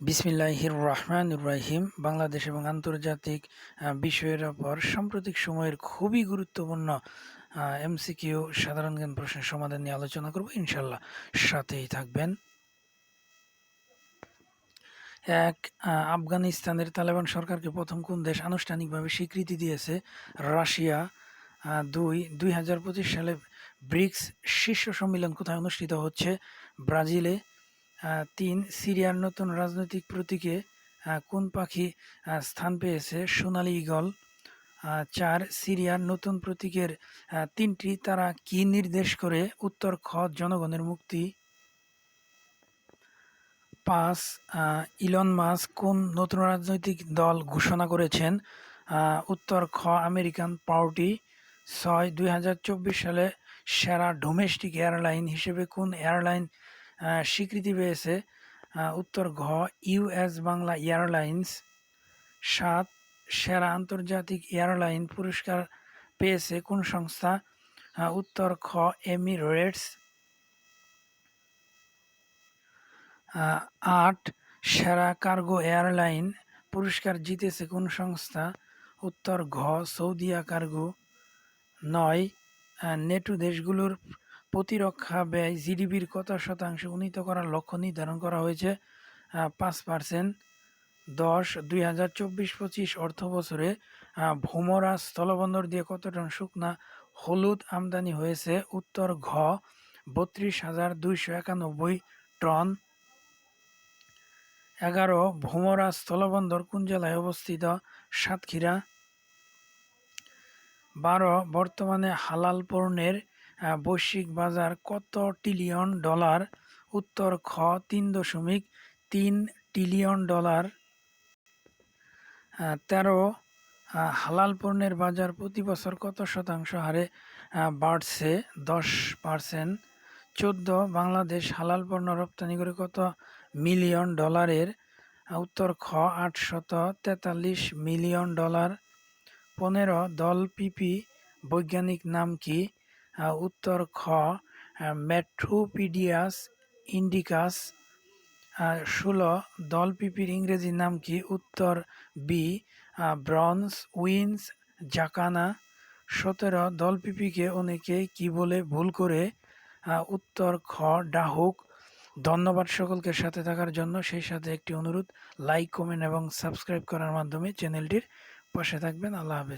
বিসমিল্লাহির রহমান রাহিম বাংলাদেশ এবং আন্তর্জাতিক বিষয়ের ওপর সাম্প্রতিক সময়ের খুবই গুরুত্বপূর্ণ এমসিকিউ সাধারণ জ্ঞান প্রশ্নের সমাধান নিয়ে আলোচনা করব। ইনশাল্লাহ সাথেই থাকবেন। এক আফগানিস্তানের তালেবান সরকারকে প্রথম কোন দেশ আনুষ্ঠানিকভাবে স্বীকৃতি দিয়েছে? রাশিয়া দুই দুই সালে ব্রিক্স শীর্ষ সম্মেলন কোথায় অনুষ্ঠিত হচ্ছে? ব্রাজিলে তিন সিরিয়ার নতুন রাজনৈতিক প্রতীকে কোন পাখি স্থান পেয়েছে সোনালী আহ, চার সিরিয়ার নতুন প্রতীকের তিনটি তারা কি নির্দেশ করে উত্তর খ জনগণের মুক্তি? পাঁচ ইলন মাস কোন নতুন রাজনৈতিক দল ঘোষণা করেছেন? উত্তর খ আমেরিকান পার্টি ছয় দুই সালে সেরা ডোমেস্টিক এয়ারলাইন হিসেবে কোন এয়ারলাইন স্বীকৃতি পেয়েছে উত্তর ঘ ইউএস বাংলা এয়ারলাইন্স, সাত, সেরা আন্তর্জাতিক এয়ারলাইন পুরস্কার পেয়েছে কোন সংস্থা? উত্তর খ, এমিরেটস। আট, সেরা কার্গো এয়ারলাইন পুরস্কার জিতেছে কোন সংস্থা? উত্তর ঘ, সৌদিয়া কার্গো। নয় নেটো দেশগুলোর প্রতিরক্ষা ব্যয় জিডিপির কত শতাংশ উন্নীত করার লক্ষ্য নির্ধারণ করা হয়েছে? পাঁচ পার্সেন্ট। দশ, দুই হাজার চব্বিশ পঁচিশ অর্থ বছরে ভোমরা স্থলবন্দর দিয়ে কত টন শুকনা হলুদ আমদানি হয়েছে? উত্তর ঘ, বত্রিশ হাজার দুইশো একানব্বই টন। এগারো, ভোমরা স্থলবন্দর কোন জেলায় অবস্থিত? সাতক্ষীরা। বারো, বর্তমানে হালাল পণ্যের বৈশ্বিক বাজার কত ট্রিলিয়ন ডলার? উত্তর খ, তিন দশমিক তিন ট্রিলিয়ন ডলার। তেরো হালাল পণ্যের বাজার প্রতি বছর কত শতাংশ হারে বাড়ছে? দশ পার্সেন্ট। চোদ্দ, বাংলাদেশ হালাল পণ্য রপ্তানি করে কত মিলিয়ন ডলারের? উত্তর খ আটশত তেতাল্লিশ মিলিয়ন ডলার। পনেরো, দল পিপি, বৈজ্ঞানিক নাম কি? উত্তর খ মেট্রোপিডিয়াস ইন্ডিকাস ষোলো দল পিপির ইংরেজি নাম কি? উত্তর বি ব্রন্স উইন্স জাকানা সতেরো দল পিপিকে অনেকে কি বলে ভুল করে? উত্তর খ ডাহুক ধন্যবাদ সকলকে সাথে থাকার জন্য। সেই সাথে একটি অনুরোধ লাইক কমেন্ট এবং সাবস্ক্রাইব করার মাধ্যমে চ্যানেলটির পাশে থাকবেন। আল্লাহ হাফেজ।